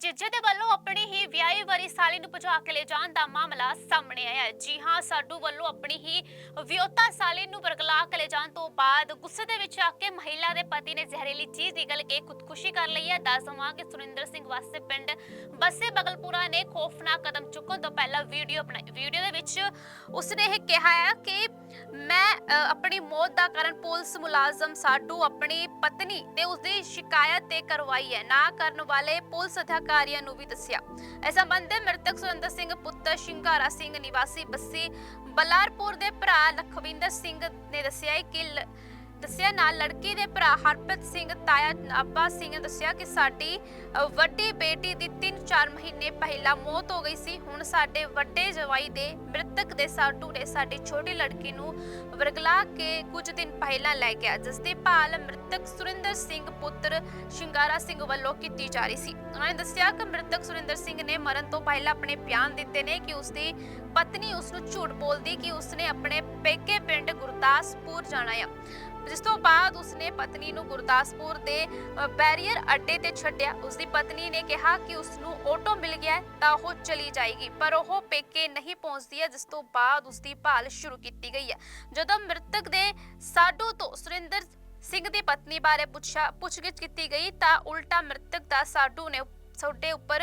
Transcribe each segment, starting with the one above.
ਜੀਜੇ ਦੇ ਵੱਲੋਂ ਆਪਣੀ ਹੀ ਵਿਆਹੀ ਵਾਰੀ ਸਾਲੀ ਨੂੰ ਭਜਾ ਕੇ ਲੈ ਜਾਣ ਦਾ ਮਾਮਲਾ ਸਾਹਮਣੇ ਆਇਆ ਹੈ। ਜੀ ਹਾਂ, ਸਾਡੂ ਵੱਲੋਂ ਆਪਣੀ ਹੀ ਵਿਆਹੁਤਾ ਸਾਲੀ ਨੂੰ ਵਰਗਲਾ ਕੇ ਲੈ ਜਾਣ ਤੋਂ ਬਾਅਦ ਗੁੱਸੇ ਦੇ ਵਿੱਚ ਆ ਕੇ ਮਹਿਲਾ ਦੇ ਪਤੀ ਨੇ ਜ਼ਹਿਰੀਲੀ ਚੀਜ਼ ਨਿਗਲ ਕੇ ਖੁਦਕੁਸ਼ੀ ਕਰ ਲਈ ਹੈ। ਦੱਸ ਦਵਾਂ ਕਿ ਸੁਰਿੰਦਰ ਸਿੰਘ ਵਾਸੀ ਪਿੰਡ ਬੱਸੇ ਬਗਲਪੁਰਾ ਨੇ ਖੌਫਨਾਕ ਕਦਮ ਚੁੱਕਣ ਤੋਂ ਪਹਿਲਾਂ ਵੀਡੀਓ ਬਣਾਈ, ਵੀਡੀਓ ਦੇ ਵਿੱਚ ਉਸਨੇ ਇਹ ਕਿਹਾ ਹੈ ਕਿ ਮੈਂ ਆਪਣੀ ਮੌਤ ਦਾ ਕਾਰਨ ਪੁਲਿਸ ਮੁਲਾਜ਼ਮ ਸਾਡੂ ਆਪਣੀ ਪਤਨੀ ਤੇ ਉਸਦੀ ਸ਼ਿਕਾਇਤ ਤੇ ਕਰਵਾਈ ਹੈ। ਨਾ ਕਰਨ ਵਾਲੇ ਪੁਲਿਸ ਅਧਿਕਾਰੀਆਂ ਨੂੰ ਵੀ ਦੱਸਿਆ। ਇਸ ਸੰਬੰਧੇ ਮ੍ਰਿਤਕ ਸੁਰਿੰਦਰ ਸਿੰਘ ਪੁੱਤਰ ਸ਼ਿੰਗਾਰਾ ਸਿੰਘ ਨਿਵਾਸੀ ਬੱਸੀ ਬਲਾਰਪੁਰ ਦੇ ਭਰਾ ਲਖਵਿੰਦਰ ਸਿੰਘ ਨੇ ਦੱਸਿਆ ਹੈ ਕਿ ਲ- ਦੱਸਿਆ ਨਾਲ ਲੜਕੀ ਦੇ ਭਰਾ ਹਰਪ੍ਰੀਤ ਸਿੰਘ, ਤਾਇਆ ਨਾਬਾ ਸਿੰਘ ਨੇ ਦੱਸਿਆ ਕਿ ਸਾਡੀ ਵੱਡੀ ਬੇਟੀ ਦੀ 3-4 ਮਹੀਨੇ ਪਹਿਲਾਂ ਮੌਤ ਹੋ ਗਈ ਸੀ। ਹੁਣ ਸਾਡੇ ਵੱਡੇ ਜਵਾਈ ਦੇ ਮ੍ਰਿਤਕ ਦੇ ਸਾਡੂ ਨੇ ਸਾਡੀ ਛੋਟੀ ਲੜਕੀ ਨੂੰ ਵਰਗਲਾ ਕੇ ਕੁਝ ਦਿਨ ਪਹਿਲਾਂ ਲੈ ਗਿਆ, ਜਿਸ ਦੀ ਭਾਲ ਮ੍ਰਿਤਕ ਸੁਰਿੰਦਰ ਸਿੰਘ ਪੁੱਤਰ ਸ਼ਿੰਗਾਰਾ ਸਿੰਘ ਵੱਲੋਂ ਕੀਤੀ ਜਾ ਰਹੀ ਸੀ। ਉਹਨਾਂ ਨੇ ਦੱਸਿਆ ਕਿ ਮ੍ਰਿਤਕ ਸੁਰਿੰਦਰ ਸਿੰਘ ਨੇ ਮਰਨ ਤੋਂ ਪਹਿਲਾਂ ਆਪਣੇ ਬਿਆਨ ਦਿੱਤੇ ਨੇ ਕਿ ਉਸਦੀ ਪਤਨੀ ਉਸ ਨੂੰ ਝੂਠ ਬੋਲਦੀ ਕਿ ਉਸਨੇ ਆਪਣੇ ਪੇਕੇ ਪਿੰਡ ਗੁਰਦਾਸਪੁਰ ਜਾਣਾ ਆ। ਜਿਸ ਤੋਂ ਬਾਅਦ ਉਸਨੇ ਪਤਨੀ ਨੂੰ ਗੁਰਦਾਸਪੁਰ ਦੇ ਬੈਰੀਅਰ ਅੱਡੇ ਤੇ ਛੱਡਿਆ। ਉਸਦੀ ਪਤਨੀ ਨੇ ਕਿਹਾ ਕਿ ਉਸ ਨੂੰ ਆਟੋ ਮਿਲ ਗਿਆ ਤਾਂ ਉਹ ਚਲੀ ਜਾਏਗੀ, ਪਰ ਉਹ ਪੇਕੇ ਨਹੀਂ ਪਹੁੰਚਦੀ ਹੈ, ਜਿਸ ਤੋਂ ਬਾਅਦ ਉਸਦੀ ਭਾਲ ਸ਼ੁਰੂ ਕੀਤੀ ਗਈ ਹੈ। ਜਦੋਂ ਮ੍ਰਿਤਕ ਦੇ ਸਾਡੂ ਤੋਂ ਸੁਰਿੰਦਰ ਸਿੰਘ ਦੀ ਪਤਨੀ ਬਾਰੇ ਪੁੱਛਿਆ, ਪੁੱਛਗਿੱਛ ਕੀਤੀ ਗਈ, ਤਾਂ ਉਲਟਾ ਮ੍ਰਿਤਕ ਦਾ ਸਾਡੂ ਨੇ ਤੁਹਾਡੇ ਉੱਪਰ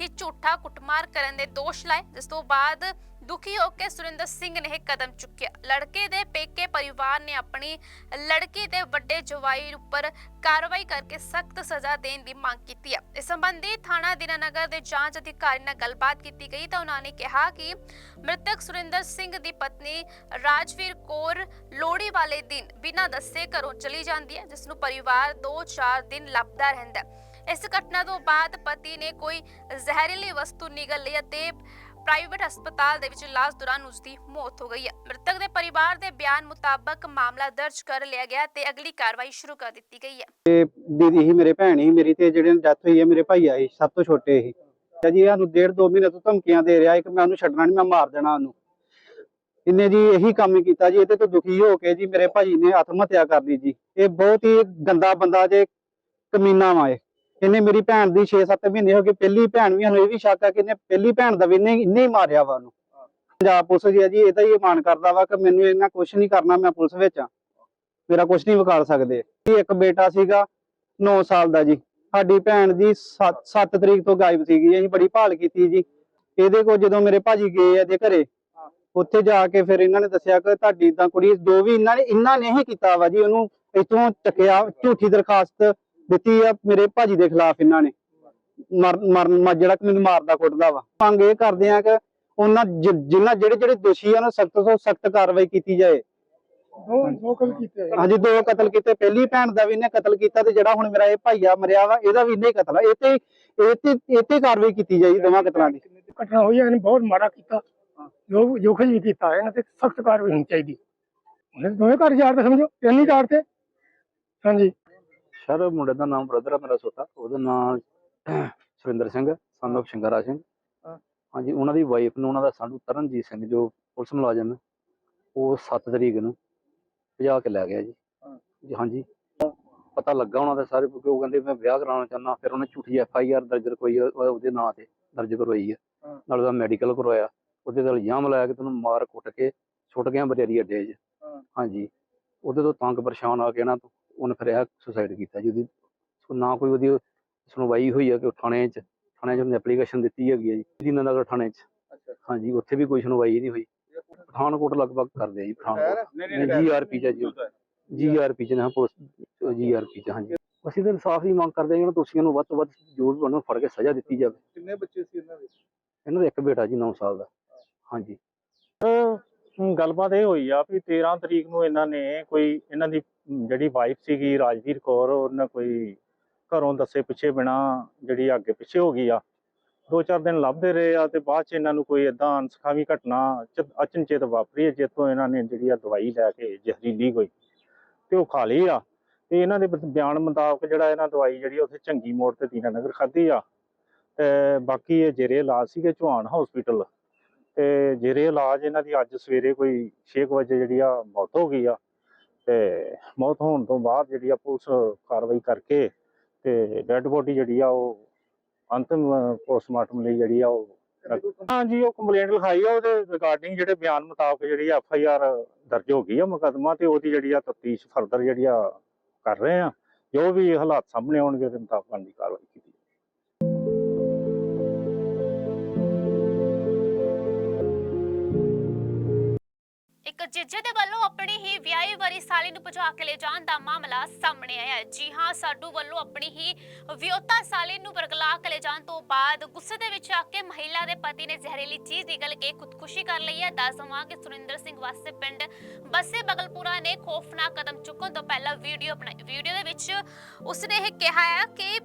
ਹੀ ਝੂਠਾ ਕੁੱਟਮਾਰ ਕਰਨ ਦੇ ਦੋਸ਼ ਲਾਏ, ਜਿਸ ਤੋਂ ਬਾਅਦ ਦੁਖੀ ਹੋ ਕੇ ਸੁਰਿੰਦਰ ਸਿੰਘ ਨੇ ਇਹ ਕਦਮ ਚੁੱਕਿਆ। ਲੜਕੇ ਦੇ ਪੇਕੇ ਪਰਿਵਾਰ ਨੇ ਆਪਣੀ ਲੜਕੀ ਦੇ ਵੱਡੇ ਜਵਾਈ ਉੱਪਰ ਕਾਰਵਾਈ ਕਰਕੇ ਸਖਤ ਸਜ਼ਾ ਦੇਣ ਦੀ ਮੰਗ ਕੀਤੀ ਹੈ ਇਸ ਸੰਬੰਧੀ ਥਾਣਾ ਦੀਨਾਨਗਰ ਦੇ ਜਾਂਚ ਅਧਿਕਾਰੀ ਨਾਲ ਗੱਲਬਾਤ ਕੀਤੀ ਗਈ ਤਾਂ ਉਹਨਾਂ ਨੇ ਕਿਹਾ ਕਿ ਮ੍ਰਿਤਕ ਸੁਰਿੰਦਰ ਸਿੰਘ ਦੀ ਪਤਨੀ ਰਾਜਵੀਰ ਕੌਰ ਲੋਹੜੀ ਵਾਲੇ ਦਿਨ ਬਿਨਾਂ ਦੱਸੇ ਘਰੋਂ ਚਲੀ ਜਾਂਦੀ ਹੈ, ਜਿਸ ਨੂੰ ਪਰਿਵਾਰ 2-4 ਦਿਨ ਲੱਭਦਾ ਰਹਿੰਦਾ ਹੈ। ਇਸ ਘਟਨਾ ਤੋਂ ਬਾਅਦ ਪਤੀ ਨੇ ਕੋਈ ਜ਼ਹਿਰੀਲੀ ਵਸਤੂ ਨਿਗਲ ਲਈ ਅਤੇ ਪ੍ਰਾਈਵੇਟ ਹਸਪਤਾਲ ਦੇ ਵਿੱਚ ਇਲਾਜ ਦੌਰਾਨ ਉਸ ਦੀ ਮੌਤ ਹੋ ਗਈ ਹੈ। ਮ੍ਰਿਤਕ ਦੇ ਪਰਿਵਾਰ ਦੇ ਬਿਆਨ ਮੁਤਾਬਕ ਮਾਮਲਾ ਦਰਜ ਕਰ ਲਿਆ ਗਿਆ ਤੇ ਅਗਲੀ ਕਾਰਵਾਈ ਸ਼ੁਰੂ ਕਰ ਦਿੱਤੀ ਗਈ ਹੈ। ਦੀਦੀ ਹੀ ਮੇਰੇ ਭੈਣ ਹੀ ਮੇਰੀ ਤੇ ਜਿਹੜੇ ਡੈਥ ਹੋਈ ਹੈ, ਮੇਰੇ ਭਾਈ ਆਏ ਸਭ ਤੋਂ ਛੋਟੇ ਹੀ ਤੇ ਜੀ ਸਾਨੂੰ ਡੇਢ ਦੋ ਮਹੀਨੇ ਤੋਂ ਧਮਕੀਆਂ ਦੇ ਰਿਹਾ ਕਿ ਮੈਂ ਉਹਨੂੰ ਛੱਡਣਾ ਨਹੀਂ ਮੈਂ ਮਾਰ ਦੇਣਾ ਉਹਨੂੰ। ਇਹਨੇ ਜੀ ਇਹੀ ਕੰਮ ਕੀਤਾ ਜੀ, ਇਹਦੇ ਤੋਂ ਦੁਖੀ ਹੋ ਕੇ ਜੀ ਮੇਰੇ ਭਾਈ ਨੇ ਆਤਮ ਹੱਤਿਆ ਕਰ ਲਈ ਜੀ। ਇਹ ਬਹੁਤ ਹੀ ਗੰਦਾ ਬੰਦਾ ਜੇ ਕਮੀਨਾ ਵਾ ਇਹ। ਇਹਨੇ ਮੇਰੀ ਭੈਣ ਦੀ 6-7 ਮਹੀਨੇ ਹੋ ਗਏ, ਪਹਿਲੀ ਭੈਣ ਵੀ ਸਾਨੂੰ ਵੀ ਸ਼ੱਕ ਆ ਕਿ ਇਹਨੇ ਪਹਿਲੀ ਭੈਣ ਦਾ ਵੀ ਇਹਨੇ ਇਹਨੇ ਹੀ ਮਾਰਿਆ ਵਾ ਉਹਨੂੰ। ਪੰਜਾਬ ਪੁਲਿਸ ਜੀ ਆ ਜੀ ਇਹਦਾ ਹੀ ਮਾਨ ਕਰਦਾ ਵਾ ਕਿ ਮੈਨੂੰ ਇਹਨਾਂ ਕੁਝ ਨਹੀਂ ਕਰਨਾ ਮੈਂ ਪੁਲਿਸ ਵਿੱਚ। ਆ ਮੇਰਾ ਕੁਝ ਨਹੀਂ ਵਿਖਾਲ ਸਕਦੇ। ਇੱਕ ਬੇਟਾ ਸੀਗਾ 9 ਸਾਲ ਦਾ ਜੀ। ਸਾਡੀ ਭੈਣ ਦੀ 7 ਤਰੀਕ ਤੋਂ ਗਾਇਬ ਸੀਗੀ, ਅਸੀਂ ਬੜੀ ਭਾਲ ਕੀਤੀ ਜੀ। ਇਹਦੇ ਕੋਲ ਜਦੋਂ ਮੇਰੇ ਭਾਜੀ ਗਏ ਆ ਦੇ ਘਰੇ, ਉੱਥੇ ਜਾ ਕੇ ਫਿਰ ਇਹਨਾਂ ਨੇ ਦੱਸਿਆ ਕਿ ਤੁਹਾਡੀ ਤਾਂ ਕੁੜੀ ਜੋ ਵੀ ਇਹਨਾਂ ਨੇ ਇਹਨਾਂ ਨੇ ਹੀ ਕੀਤਾ ਵਾ ਜੀ, ਉਹਨੂੰ ਇਥੋਂ ਚੱਕਿਆ ਝੂਠੀ ਦਰਖਾਸਤ ਦਿੱਤੀ ਆ ਮੇਰੇ ਭਾਜੀ ਦੇ ਖਿਲਾਫ ਇਹਨਾਂ ਨੇ। ਮਰ ਮਰਨ ਮ- ਜਿਹੜਾ ਕਿ ਮੈਨੂੰ ਮਾਰਦਾ ਕੁੱਟਦਾ ਵਾ। ਮੰਗ ਇਹ ਕਰਦੇ ਆ ਕਿ ਉਹਨਾਂ ਜਿਨ੍ਹਾਂ ਜਿਹੜੇ ਜਿਹੜੇ ਦੋਸ਼ੀ ਆ ਉਹਨਾਂ ਸਖਤ ਤੋਂ ਸਖਤ ਕਾਰਵਾਈ ਕੀਤੀ ਜਾਏ। ਦੋ ਦੋ ਕਲ ਕੀਤੇ ਆ। ਹਾਂਜੀ ਦੋ ਕਤਲ ਕੀਤੇ। ਪਹਿਲੀ ਭੈਣ ਦਾ ਵੀ ਇਹਨੇ ਕਤਲ ਕੀਤਾ ਤੇ ਜਿਹੜਾ ਹੁਣ ਮੇਰਾ ਇਹ ਭਾਈਆ ਮਰਿਆ ਵਾ ਇਹਦਾ ਵੀ ਇਹਨੇ ਕਤਲ ਆ। ਇਹ ਤੇ ਇਹ ਤੇ ਇਹ ਤੇ ਕਾਰਵਾਈ ਕੀਤੀ ਜਾਈ ਦੋਵਾਂ ਕਤਲਾਂ ਦੀ। ਘਟਨਾ ਹੋਈ ਇਹਨੇ ਬਹੁਤ ਮਾੜਾ ਕੀਤਾ। ਜੋ ਜੋ ਕੁਝ ਵੀ ਕੀਤਾ ਇਹਨਾਂ ਤੇ ਸਖਤ ਕਾਰਵਾਈ ਹੋਣੀ ਚਾਹੀਦੀ। ਉਹਨੇ ਦੋਵੇਂ ਘਰ ਜਾੜ ਤੇ ਸਮਝੋ? ਤਿੰਨ ਹੀ ਜਾੜ ਤੇ। ਹਾਂਜੀ। ਸਰ ਮੁੰਡੇ ਦਾ ਨਾਮ ਬ੍ਰਦਰ ਆ ਮੇਰਾ ਛੋਟਾ। ਉਹਦਾ ਨਾਮ ਸੁਰਿੰਦਰ ਸਿੰਘ son of ਸ਼ਿੰਗਾਰਾ ਸਿੰਘ। ਹਾਂਜੀ ਉਹਨਾਂ ਦੀ ਵਾਈਫ ਨੂੰ ਉਹਨਾਂ ਦਾ ਸਾਡੂ ਤਰਨਜੀਤ ਸਿੰਘ ਜੋ ਪੁਲਿਸ ਮੁਲਾਜ਼ਮ ਹੈ ਉਹ 7 ਤਰੀਕ ਨੂੰ ਭਜਾ ਕੇ ਲੈ ਗਿਆ ਜੀ। ਹਾਂਜੀ। ਪਤਾ ਲੱਗਾ ਉਹਨਾਂ ਦਾ ਸਾਰੇ ਕਿਉਂਕਿ ਉਹ ਕਹਿੰਦੇ ਮੈਂ ਵਿਆਹ ਕਰਾਉਣਾ ਚਾਹੁੰਦਾ। ਫਿਰ ਉਹਨੇ ਝੂਠੀ ਐਫ ਆਈ ਆਰ ਦਰਜ ਕਰਵਾਈ ਉਹਦੇ ਨਾਂ ਤੇ ਦਰਜ ਕਰਵਾਈ ਹੈ। ਨਾਲ ਉਹਦਾ ਮੈਡੀਕਲ ਕਰਵਾਇਆ। ਉਹਦੇ ਨਾਲ ਇਲਜ਼ਾਮ ਲਾਇਆ ਕਿ ਤੈਨੂੰ ਮਾਰ ਕੁੱਟ ਕੇ ਛੁੱਟ ਗਿਆ ਬਰੇਰੀ ਅੱਡੇ 'ਚ। ਹਾਂਜੀ। ਉਹਦੇ ਤੋਂ ਤੰਗ ਪਰੇਸ਼ਾਨ ਆ ਕੇ ਨਾ ਉਹਨੇ ਫਿਰ ਇਹ ਸੁਸਾਈਡ ਕੀਤਾ ਜੀ ਉਹਦੀ। ਨਾ ਕੋਈ ਉਹਦੀ ਸੁਣਵਾਈ ਹੋਈ ਹੈ ਕਿ ਉਹ ਥਾਣੇ 'ਚ ਥਾਣੇ 'ਚ ਉਹਨੇ ਐਪਲੀਕੇਸ਼ਨ ਦਿੱਤੀ ਹੈਗੀ ਹੈ ਜੀ ਦੀਨਾਨਗਰ ਥਾਣੇ 'ਚ। ਹਾਂਜੀ ਉੱਥੇ ਵੀ ਕੋਈ ਸੁਣਵਾਈ ਨਹੀਂ ਹੋਈ। ਪਠਾਨਕੋਟ ਲਗਭਗ ਕਰਦੇ ਆ ਜੀ ਪਠਾਨਕੋਟ। ਜੀਆਰਪੀ 'ਚ ਜੀ ਜੀਆਰਪੀ 'ਚ ਨਾ ਪੁਲਿਸ ਜੀਆਰਪੀ 'ਚ ਹਾਂਜੀ। ਅਸੀਂ ਤਾਂ ਇਨਸਾਫ ਦੀ ਮੰਗ ਕਰਦੇ ਹਾਂ ਕਿ ਦੋਸ਼ੀਆਂ ਨੂੰ ਵੱਧ ਤੋਂ ਵੱਧ ਜੋ ਵੀ ਉਹਨਾਂ ਨੂੰ ਫੜ ਕੇ ਸਜ਼ਾ ਦਿੱਤੀ ਜਾਵੇ। ਕਿੰਨੇ ਬੱਚੇ ਸੀ ਇਹਨਾਂ ਦੇ? ਇਹਨਾਂ ਦਾ ਇੱਕ ਬੇਟਾ ਜੀ 9 ਸਾਲ ਦਾ। ਹਾਂਜੀ। ਗੱਲਬਾਤ ਇਹ ਹੋਈ ਆ ਵੀ 13 ਤਰੀਕ ਨੂੰ ਇਹਨਾਂ ਨੇ ਕੋਈ ਇਹਨਾਂ ਦੀ ਜਿਹੜੀ ਵਾਈਫ ਸੀਗੀ ਰਾਜਵੀਰ ਕੌਰ, ਉਹਨਾਂ ਕੋਈ ਘਰੋਂ ਦੱਸੇ ਪਿੱਛੇ ਬਿਨਾ ਜਿਹੜੀ ਅੱਗੇ ਪਿੱਛੇ ਹੋ ਗਈ ਆ। ਦੋ ਚਾਰ ਦਿਨ ਲੱਭਦੇ ਰਹੇ ਆ ਤੇ ਬਾਅਦ ਚ ਇਹਨਾਂ ਨੂੰ ਕੋਈ ਇਦਾਂ ਅਨਸਖਾਵੀ ਘਟਨਾ ਚ- ਅਚਨਚੇਤ ਵਾਪਰੀ ਹੈ ਜਿੱਥੋਂ ਇਹਨਾਂ ਨੇ ਜਿਹੜੀ ਆ ਦਵਾਈ ਲੈ ਕੇ ਜ਼ਹਿਰੀਲੀ ਕੋਈ ਤੇ ਉਹ ਖਾ ਲਈ ਆ। ਤੇ ਇਹਨਾਂ ਦੇ ਬਿਆਨ ਮੁਤਾਬਕ ਜਿਹੜਾ ਇਹਨਾਂ ਦਵਾਈ ਜਿਹੜੀ ਆ ਉੱਥੇ ਚੰਗੀ ਮੋੜ ਤੇ ਦੀਨਾ ਨਗਰ ਖਾਧੀ ਆ। ਤੇ ਬਾਕੀ ਇਹ ਜੇਰੇ ਇਲਾਜ ਸੀਗੇ ਚੌਹਾਨ ਹਸਪੀਟਲ ਤੇ ਜਿਹੜੇ ਇਲਾਜ ਇਹਨਾਂ ਦੀ ਅੱਜ ਸਵੇਰੇ ਕੋਈ 6 ਵਜੇ ਜਿਹੜੀ ਆ ਮੌਤ ਹੋ ਗਈ ਆ, ਤੇ ਮੌਤ ਹੋਣ ਤੋਂ ਬਾਅਦ ਜਿਹੜੀ ਆ ਪੁਲਿਸ ਕਾਰਵਾਈ ਕਰਕੇ ਤੇ ਡੈੱਡ ਬੋਡੀ ਜਿਹੜੀ ਆ ਉਹ ਅੰਤਿਮ ਪੋਸਟਮਾਰਟਮ ਲਈ ਜਿਹੜੀ ਆ ਉਹ ਹਾਂਜੀ, ਉਹ ਕੰਪਲੇਂਟ ਲਿਖਾਈ ਆ, ਉਹਦੇ ਰਿਗਾਰਡਿੰਗ ਜਿਹੜੇ ਬਿਆਨ ਮੁਤਾਬਕ ਜਿਹੜੀ ਐਫ ਆਈ ਆਰ ਦਰਜ ਹੋ ਗਈ ਆ ਮੁਕੱਦਮਾ ਤੇ ਉਹਦੀ ਜਿਹੜੀ ਆ ਤਫਤੀਸ਼ ਫਰਦਰ ਜਿਹੜੀ ਆ ਕਰ ਰਹੇ ਆ, ਜੋ ਵੀ ਹਾਲਾਤ ਸਾਹਮਣੇ ਆਉਣਗੇ ਉਹਦੇ ਮੁਤਾਬਕ ਬਣਦੀ ਕਾਰਵਾਈ ਕੀਤੀ ਜੱਜੇ ਦੇ ਵੱਲੋਂ ਆਪਣੀ ਹੀ ਵਿਆਹੀ ਵਰੀ ਸਾਲੀ ਨੂੰ ਭਜਾ ਕੇ ਲੈ ਜਾਣ ਦਾ ਮਾਮਲਾ ਸਾਹਮਣੇ ਆਇਆ ਹੈ। ਜੀ ਹਾਂ, ਸਾਡੂ ਵੱਲੋਂ ਆਪਣੀ ਹੀ ਵਿਆਹੁਤਾ ਸਾਲੀ ਨੂੰ ਵਰਗਲਾ ਕੇ ਲੈ ਜਾਣ ਤੋਂ ਬਾਅਦ ਗੁੱਸੇ ਦੇ ਵਿੱਚ ਆ ਕੇ ਮਹਿਲਾ ਦੇ ਪਤੀ ਨੇ ਜ਼ਹਿਰੀਲੀ ਚੀਜ਼ ਨਿਗਲ ਕੇ ਖੁਦਕੁਸ਼ੀ ਕਰ ਲਈ ਹੈ। ਦੱਸ ਦਵਾਂ ਕਿ ਸੁਰਿੰਦਰ ਸਿੰਘ ਵਾਸਤੇ ਪਿੰਡ ਬੱਸੇ ਬਗਲਪੁਰਾ ਨੇ ਖੌਫਨਾਕ ਕਦਮ ਚੁੱਕਣ ਤੋਂ ਪਹਿਲਾਂ ਵੀਡੀਓ ਬਣਾਈ ਵੀਡੀਓ ਦੇ ਵਿੱਚ ਉਸਨੇ ਇਹ ਕਿਹਾ ਹੈ ਕਿ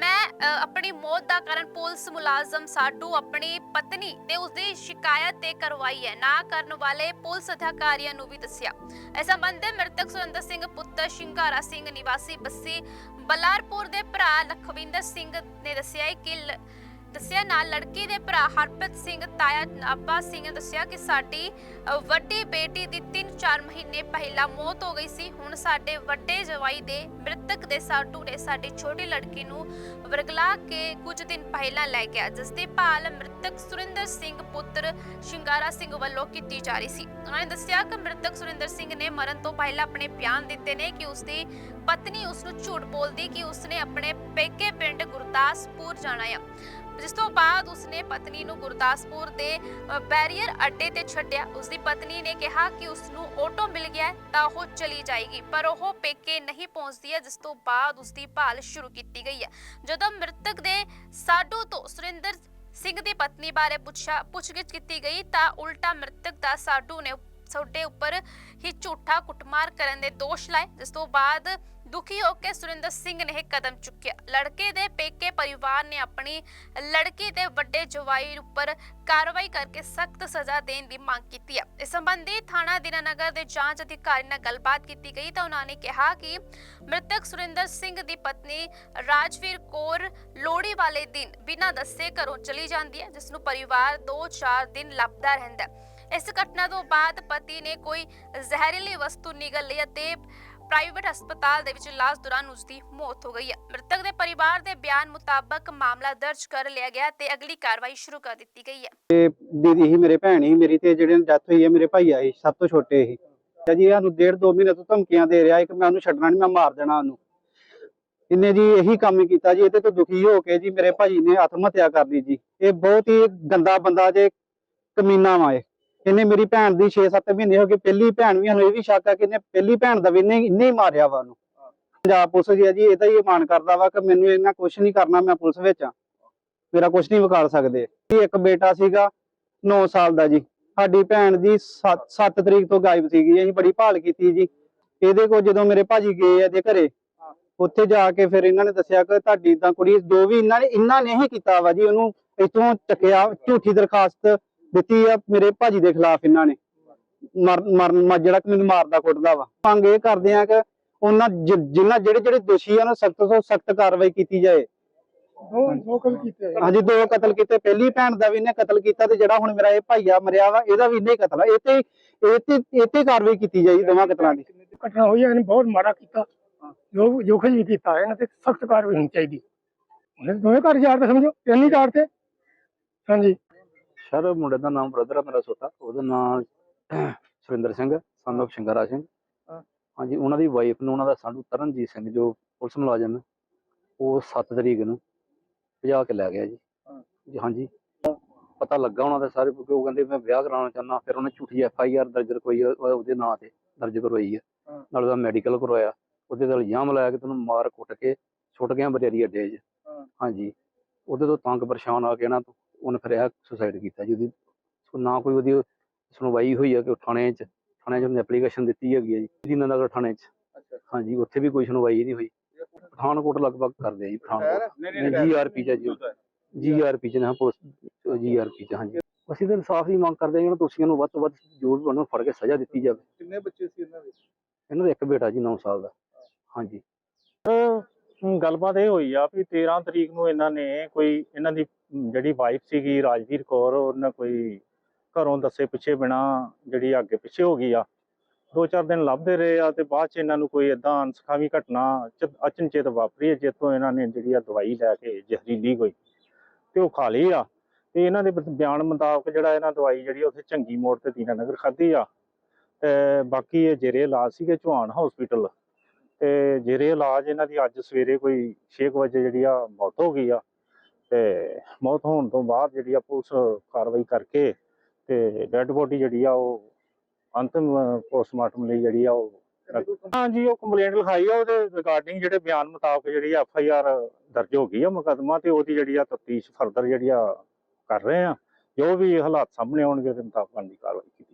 ਮੈਂ ਆਪਣੀ ਮੌਤ ਦਾ ਕਾਰਨ ਪੁਲਿਸ ਮੁਲਾਜ਼ਮ ਸਾਡੂ ਆਪਣੀ ਪਤਨੀ ਤੇ ਉਸਦੀ ਸ਼ਿਕਾਇਤ ਤੇ ਕਰਵਾਈ ਹੈ। ਨਾ ਕਰਨ ਵਾਲੇ ਪੁਲਿਸ ਅਧਿਕਾਰੀਆਂ ਨੂੰ ਵੀ ਦੱਸਿਆ। ਇਸ ਸੰਬੰਧ ਮ੍ਰਿਤਕ ਸੁਰਿੰਦਰ ਸਿੰਘ ਪੁੱਤਰ ਸ਼ਿੰਗਾਰਾ ਸਿੰਘ ਨਿਵਾਸੀ ਬੱਸੀ ਬਲਾਰਪੁਰ ਦੇ ਭਰਾ ਲਖਵਿੰਦਰ ਸਿੰਘ ਨੇ ਦੱਸਿਆ ਕਿ ਦੱਸਿਆ ਨਾਲ ਲੜਕੀ ਦੇ ਭਰਾ ਹਰਪ੍ਰੀਤ ਸਿੰਘ, ਤਾਇਆ ਨਾਬਾ ਸਿੰਘ ਨੇ ਦੱਸਿਆ ਕਿ ਸਾਡੀ ਵੱਡੀ ਬੇਟੀ ਦੀ 3-4 ਮਹੀਨੇ ਪਹਿਲਾਂ ਮੌਤ ਹੋ ਗਈ ਸੀ। ਹੁਣ ਸਾਡੇ ਵੱਡੇ ਜਵਾਈ ਦੇ ਮ੍ਰਿਤਕ ਦੇ ਸਾਡੂ ਨੇ ਸਾਡੀ ਛੋਟੀ ਲੜਕੀ ਨੂੰ ਵਰਗਲਾ ਕੇ ਕੁਝ ਦਿਨ ਪਹਿਲਾਂ ਲੈ ਗਿਆ, ਜਿਸ ਦੀ ਭਾਲ ਮ੍ਰਿਤਕ ਸੁਰਿੰਦਰ ਸਿੰਘ ਪੁੱਤਰ ਸ਼ਿੰਗਾਰਾ ਸਿੰਘ ਵੱਲੋਂ ਕੀਤੀ ਜਾ ਰਹੀ ਸੀ। ਉਹਨਾਂ ਨੇ ਦੱਸਿਆ ਕਿ ਮ੍ਰਿਤਕ ਸੁਰਿੰਦਰ ਸਿੰਘ ਨੇ ਮਰਨ ਤੋਂ ਪਹਿਲਾਂ ਆਪਣੇ ਬਿਆਨ ਦਿੱਤੇ ਨੇ ਕਿ ਉਸਦੀ ਪਤਨੀ ਉਸ ਨੂੰ ਝੂਠ ਬੋਲਦੀ ਕਿ ਉਸਨੇ ਆਪਣੇ ਪੇਕੇ ਪਿੰਡ ਗੁਰਦਾਸਪੁਰ ਜਾਣਾ ਆ। ਜਿਸ ਤੋਂ ਬਾਅਦ ਉਸਨੇ ਪਤਨੀ ਨੂੰ ਗੁਰਦਾਸਪੁਰ ਦੇ ਬੈਰੀਅਰ ਅੱਡੇ ਤੇ ਛੱਡਿਆ। ਉਸਦੀ ਪਤਨੀ ਨੇ ਕਿਹਾ ਕਿ ਉਸ ਨੂੰ ਆਟੋ ਮਿਲ ਗਿਆ ਹੈ, ਤਾਂ ਉਹ ਚਲੀ ਜਾਏਗੀ, ਪਰ ਉਹ ਪੇਕੇ ਨਹੀਂ ਪਹੁੰਚਦੀ ਹੈ, ਜਿਸ ਤੋਂ ਬਾਅਦ ਉਸਦੀ ਭਾਲ ਸ਼ੁਰੂ ਕੀਤੀ ਗਈ ਹੈ। ਜਦੋਂ ਮ੍ਰਿਤਕ ਦੇ ਸਾਡੂ ਤੋਂ ਸੁਰਿੰਦਰ ਸਿੰਘ ਦੀ ਪਤਨੀ ਬਾਰੇ ਪੁੱਛਿਆ, ਪੁੱਛਗਿੱਛ ਕੀਤੀ ਗਈ, ਤਾਂ ਉਲਟਾ ਮ੍ਰਿਤਕ ਦਾ ਸਾਡੂ ਨੇ ਤੁਹਾਡੇ ਉੱਪਰ ਹੀ ਝੂਠਾ ਕੁੱਟਮਾਰ ਕਰਨ ਦੇ ਦੋਸ਼ ਲਾਏ, ਜਿਸ ਤੋਂ ਬਾਅਦ ਦੁਖੀ ਹੋ ਕੇ ਸੁਰਿੰਦਰ ਸਿੰਘ ਨੇ ਇਹ ਕਦਮ ਚੁੱਕਿਆ। ਲੜਕੇ ਦੇ ਪੇਕੇ ਪਰਿਵਾਰ ਨੇ ਆਪਣੀ ਲੜਕੀ ਦੇ ਵੱਡੇ ਜਵਾਈ ਉੱਪਰ ਕਾਰਵਾਈ ਕਰਕੇ ਸਖਤ ਸਜ਼ਾ ਦੇਣ ਦੀ ਮੰਗ ਕੀਤੀ ਹੈ। ਇਸ ਸੰਬੰਧੀ ਥਾਣਾ ਦੀਨਾਨਗਰ ਦੇ ਜਾਂਚ ਅਧਿਕਾਰੀ ਨਾਲ ਗੱਲਬਾਤ ਕੀਤੀ ਗਈ ਤਾਂ ਉਹਨਾਂ ਨੇ ਕਿਹਾ ਕਿ ਮ੍ਰਿਤਕ ਸੁਰਿੰਦਰ ਸਿੰਘ ਦੀ ਪਤਨੀ ਰਾਜਵੀਰ ਕੌਰ ਲੋਹੜੀ ਵਾਲੇ ਦਿਨ ਬਿਨਾਂ ਦੱਸੇ ਘਰੋਂ ਚਲੀ ਜਾਂਦੀ ਹੈ, ਜਿਸ ਨੂੰ ਪਰਿਵਾਰ 2-4 ਦਿਨ ਲੱਭਦਾ ਰਹਿੰਦਾ ਹੈ। ਇਸ ਘਟਨਾ ਤੋਂ ਬਾਅਦ ਪਤੀ ਨੇ ਕੋਈ ਜ਼ਹਿਰੀਲੀ ਵਸਤੂ ਨਿਗਲ ਲਈ ਅਤੇ ਪ੍ਰਾਈਵੇਟ ਹਸਪਤਾਲ ਦੇ ਵਿੱਚ ਇਲਾਜ ਦੌਰਾਨ ਉਸ ਦੀ ਮੌਤ ਹੋ ਗਈ ਹੈ। ਮ੍ਰਿਤਕ ਦੇ ਪਰਿਵਾਰ ਦੇ ਬਿਆਨ ਮੁਤਾਬਕ ਮਾਮਲਾ ਦਰਜ ਕਰ ਲਿਆ ਗਿਆ ਤੇ ਅਗਲੀ ਕਾਰਵਾਈ ਸ਼ੁਰੂ ਕਰ ਦਿੱਤੀ ਗਈ ਹੈ। ਦੀਦੀ ਹੀ ਮੇਰੇ ਭੈਣ ਹੀ, ਮੇਰੀ ਤੇ ਜਿਹੜੇ ਡੈਥ ਹੋਈ ਹੈ, ਮੇਰੇ ਭਾਈਆ ਸੀ ਸਭ ਤੋਂ ਛੋਟੇ ਸੀ ਜੀ ਸਾਨੂੰ ਡੇਢ ਦੋ ਮਹੀਨੇ ਤੋਂ ਧਮਕੀਆਂ ਦੇ ਰਿਹਾ ਕਿ ਮੈਂ ਉਹਨੂੰ ਛੱਡਣਾ ਨਹੀਂ ਮੈਂ ਮਾਰ ਦੇਣਾ ਉਹਨੂੰ। ਇਹਨੇ ਜੀ ਇਹੀ ਕੰਮ ਕੀਤਾ ਜੀ, ਇਹਦੇ ਤੋਂ ਦੁਖੀ ਹੋ ਕੇ ਜੀ ਮੇਰੇ ਭਾਈ ਨੇ ਆਤਮ ਹੱਤਿਆ ਕਰ ਲਈ ਜੀ। ਇਹ ਬਹੁਤ ਹੀ ਗੰਦਾ ਬੰਦਾ ਜੇ ਕਮੀਨਾ ਵਾ ਇਹ। ਇਹਨੇ ਮੇਰੀ ਭੈਣ ਦੀ 6-7 ਮਹੀਨੇ ਹੋ ਗਏ, ਪਹਿਲੀ ਭੈਣ ਵੀ ਸਾਨੂੰ ਇਹ ਵੀ ਸ਼ੱਕ ਆ ਕਿ ਇਹਨੇ ਪਹਿਲੀ ਭੈਣ ਦਾ ਵੀ ਇਹਨੇ ਇਹਨੇ ਹੀ ਮਾਰਿਆ ਵਾ ਉਹਨੂੰ। ਪੰਜਾਬ ਪੁਲਿਸ ਜੀ ਜੀ ਇਹਦਾ ਹੀ ਮਾਨ ਕਰਦਾ ਵਾ ਕਿ ਮੈਨੂੰ ਇਹਨਾਂ ਕੁਝ ਨਹੀਂ ਕਰਨਾ ਮੈਂ ਪੁਲਿਸ ਵਿੱਚ ਆ। ਮੇਰਾ ਕੁਝ ਨਹੀਂ ਵਿਖਾਲ ਸਕਦੇ। ਇੱਕ ਬੇਟਾ ਸੀਗਾ 9 ਸਾਲ ਦਾ ਜੀ। ਸਾਡੀ ਭੈਣ ਦੀ 7 ਤਰੀਕ ਤੋਂ ਗਾਇਬ ਸੀਗੀ, ਅਸੀਂ ਬੜੀ ਭਾਲ ਕੀਤੀ ਜੀ। ਇਹਦੇ ਕੋਲ ਜਦੋਂ ਮੇਰੇ ਭਾਜੀ ਗਏ ਆ ਇਹਦੇ ਘਰੇ, ਉੱਥੇ ਜਾ ਕੇ ਫਿਰ ਇਹਨਾਂ ਨੇ ਦੱਸਿਆ ਕਿ ਤੁਹਾਡੀ ਤਾਂ ਕੁੜੀ ਜੋ ਵੀ ਇਹਨਾਂ ਨੇ ਇਹਨਾਂ ਨੇ ਹੀ ਕੀਤਾ ਵਾ ਜੀ। ਉਹਨੂੰ ਇੱਥੋਂ ਚੱਕਿਆ, ਝੂਠੀ ਦਰਖਾਸਤ ਦਿੱਤੀ ਆ ਮੇਰੇ ਭਾਜੀ ਦੇ ਖਿਲਾਫ ਇਹਨਾਂ ਨੇ। ਮਰ ਮਰਨ ਜਿਹੜਾ ਕਿ ਮੈਨੂੰ ਮਾਰਦਾ ਕੁੱਟਦਾ ਵਾ। ਮੰਗ ਇਹ ਕਰਦੇ ਆ ਕਿ ਉਹਨਾਂ ਜਿਨ੍ਹਾਂ ਜਿਹੜੇ ਜਿਹੜੇ ਦੋਸ਼ੀ ਆ ਉਹਨਾਂ ਸਖਤ ਤੋਂ ਸਖਤ ਕਾਰਵਾਈ ਕੀਤੀ ਜਾਏ। ਦੋ ਕੀਤੇ। ਹਾਂਜੀ ਦੋ ਕਤਲ ਕੀਤੇ। ਪਹਿਲੀ ਭੈਣ ਦਾ ਵੀ ਇਹਨੇ ਕਤਲ ਕੀਤਾ ਤੇ ਜਿਹੜਾ ਹੁਣ ਮੇਰਾ ਇਹ ਭਾਈਆ ਮਰਿਆ ਵਾ ਇਹਦਾ ਵੀ ਇਹਨੇ ਕਤਲ ਆ। ਇਹ ਤੇ ਇਹ ਤੇ ਇਹ ਤੇ ਕਾਰਵਾਈ ਕੀਤੀ ਜਾਈ ਦੋਵਾਂ ਕਤਲਾਂ ਦੀ। ਘਟਨਾ ਹੋਈ ਇਹਨੇ ਬਹੁਤ ਮਾੜਾ ਕੀਤਾ। ਜੋ ਜੋ ਕੁਝ ਵੀ ਕੀਤਾ ਇਹਨਾਂ ਤੇ ਸਖਤ ਕਾਰਵਾਈ ਹੋਣੀ ਚਾਹੀਦੀ। ਉਹਨੇ ਦੋਵੇਂ ਘਰ ਯਾਰ ਤਾਂ ਸਮਝੋ? ਹੀ ਚਾਰ ਤੇ। ਹਾਂਜੀ। ਸਰ ਮੁੰਡੇ ਦਾ ਨਾਮ ਬ੍ਰਦਰ ਆ ਮੇਰਾ ਛੋਟਾ ਉਹਦਾ ਨਾਮ ਸੁਰਿੰਦਰ ਸਿੰਘ of ਸ਼ਿੰਗਾਰਾ ਸਿੰਘ। ਹਾਂਜੀ ਉਹਨਾਂ ਦੀ ਵਾਈਫ ਨੂੰ ਉਹਨਾਂ ਦਾ ਸਾਡੂ ਤਰਨਜੀਤ ਸਿੰਘ ਜੋ ਪੁਲਿਸ ਮੁਲਾਜ਼ਮ ਹੈ ਉਹ 7 ਤਰੀਕ ਨੂੰ ਭਜਾ ਕੇ ਲੈ ਗਿਆ ਜੀ। ਹਾਂਜੀ। ਪਤਾ ਲੱਗਾ ਉਹਨਾਂ ਦਾ ਸਾਰੇ ਕਿਉਂਕਿ ਉਹ ਕਹਿੰਦੇ ਮੈਂ ਵਿਆਹ ਕਰਾਉਣਾ ਚਾਹੁੰਦਾ ਫਿਰ ਉਹਨੇ ਝੂਠੀ ਐਫ ਆਈ ਆਰ ਦਰਜ ਕਰਵਾਈ ਉਹਦੇ ਨਾਂ ਤੇ ਦਰਜ ਕਰਵਾਈ ਹੈ। ਨਾਲ ਉਹਦਾ ਮੈਡੀਕਲ ਕਰਵਾਇਆ ਉਹਦੇ ਨਾਲ ਇਲਜ਼ਾਮ ਲਾਇਆ ਕਿ ਤੈਨੂੰ ਮਾਰ ਕੁੱਟ ਕੇ ਛੁੱਟ ਗਿਆ ਬਰੇਰੀ ਅੱਡੇ 'ਚ। ਹਾਂਜੀ। ਉਹਦੇ ਤੋਂ ਤੰਗ ਪਰੇਸ਼ਾਨ ਆ ਕੇ ਨਾ ਉਹਨੇ ਫਿਰ ਇਹ ਸੁਸਾਈਡ ਕੀਤਾ ਜੀ ਉਹਦੀ। ਨਾ ਕੋਈ ਉਹਦੀ ਸੁਣਵਾਈ ਹੋਈ ਆ ਕਿ ਉਹ ਥਾਣੇ 'ਚ ਥਾਣੇ 'ਚ ਉਹਨੇ ਐਪਲੀਕੇਸ਼ਨ ਦਿੱਤੀ ਹੈਗੀ ਹੈ ਜੀ ਦੀਨਾਨਗਰ ਥਾਣੇ 'ਚ। ਅੱਛਾ। ਹਾਂਜੀ ਉੱਥੇ ਵੀ ਕੋਈ ਸੁਣਵਾਈ ਨਹੀਂ ਹੋਈ। ਪਠਾਨਕੋਟ ਲਗਭਗ ਕਰਦੇ ਆ ਜੀ ਪਠਾਨਕੋਟ। ਜੀਆਰਪੀ ਚ ਜੀ। ਜੀਆਰਪੀ ਚ ਨਾ ਪੁਲਿਸ ਜੀਆਰਪੀ ਚ ਹਾਂਜੀ। ਅਸੀਂ ਤਾਂ ਇਨਸਾਫ ਦੀ ਮੰਗ ਕਰਦੇ ਹਾਂ ਇਹਨਾਂ ਦੋਸ਼ੀਆਂ ਨੂੰ ਵੱਧ ਤੋਂ ਵੱਧ ਜੋ ਵੀ ਉਹਨਾਂ ਨੂੰ ਫੜ ਕੇ ਸਜ਼ਾ ਦਿੱਤੀ ਜਾਵੇ। ਕਿੰਨੇ ਬੱਚੇ ਸੀ ਇਹਨਾਂ ਦੇ? ਇਹਨਾਂ ਦਾ ਇੱਕ ਬੇਟਾ ਜੀ 9 ਸਾਲ ਦਾ। ਹਾਂਜੀ। ਗੱਲਬਾਤ ਇਹ ਹੋਈ ਆ ਵੀ 13 ਤਰੀਕ ਨੂੰ ਇਹਨਾਂ ਨੇ ਕੋਈ ਇਹਨਾਂ ਦੀ ਜਿਹੜੀ ਵਾਈਫ ਸੀਗੀ ਰਾਜਵੀਰ ਕੌਰ, ਉਹਨਾਂ ਕੋਈ ਘਰੋਂ ਦੱਸੇ ਪਿੱਛੇ ਬਿਨਾ ਜਿਹੜੀ ਅੱਗੇ ਪਿੱਛੇ ਹੋ ਗਈ ਆ, ਦੋ ਚਾਰ ਦਿਨ ਲੱਭਦੇ ਰਹੇ ਆ ਤੇ ਬਾਅਦ ਚ ਇਹਨਾਂ ਨੂੰ ਕੋਈ ਏਦਾਂ ਅਨਸਖਾਵੀ ਘਟਨਾ ਚ- ਅਚਨਚੇਤ ਵਾਪਰੀ ਹੈ ਜਿੱਥੋਂ ਇਹਨਾਂ ਨੇ ਜਿਹੜੀ ਆ ਦਵਾਈ ਲੈ ਕੇ ਜ਼ਹਿਰੀਲੀ ਕੋਈ ਤੇ ਉਹ ਖਾ ਲਈ ਆ ਤੇ ਇਹਨਾਂ ਦੇ ਬਿਆਨ ਮੁਤਾਬਕ ਜਿਹੜਾ ਇਹਨਾਂ ਦਵਾਈ ਜਿਹੜੀ ਉੱਥੇ ਚੰਗੀ ਮੋੜ ਤੇ ਦੀਨਾ ਨਗਰ ਖਾਧੀ ਆ ਤੇ ਬਾਕੀ ਇਹ ਜੇਰੇ ਇਲਾਜ ਸੀਗੇ ਚੌਹਾਨ ਹਸਪੀਟਲ ਤੇ ਜੇਰੇ ਇਲਾਜ ਇਹਨਾਂ ਦੀ ਅੱਜ ਸਵੇਰੇ ਕੋਈ 6 ਵਜੇ ਜਿਹੜੀ ਆ ਮੌਤ ਹੋ ਗਈ ਆ। ਤੇ ਮੌਤ ਹੋਣ ਤੋਂ ਬਾਅਦ ਜਿਹੜੀ ਆ ਪੁਲਿਸ ਕਾਰਵਾਈ ਕਰਕੇ ਤੇ ਡੈੱਡ ਬੋਡੀ ਜਿਹੜੀ ਆ ਉਹ ਅੰਤਿਮ ਪੋਸਟਮਾਰਟਮ ਲਈ ਜਿਹੜੀ ਆ ਉਹ ਹਾਂਜੀ, ਉਹ ਕੰਪਲੇਂਟ ਲਿਖਾਈ ਆ, ਉਹਦੇ ਰਿਗਾਰਡਿੰਗ ਜਿਹੜੇ ਬਿਆਨ ਮੁਤਾਬਕ ਜਿਹੜੀ ਐਫ ਆਈ ਆਰ ਦਰਜ ਹੋ ਗਈ ਆ ਮੁਕੱਦਮਾ ਤੇ ਉਹਦੀ ਜਿਹੜੀ ਆ ਤਫਤੀਸ਼ ਫਰਦਰ ਜਿਹੜੀ ਆ ਕਰ ਰਹੇ ਆ। ਜੋ ਵੀ ਹਾਲਾਤ ਸਾਹਮਣੇ ਆਉਣਗੇ ਉਹਦੇ ਮੁਤਾਬਕ ਦੀ ਕਾਰਵਾਈ ਕੀਤੀ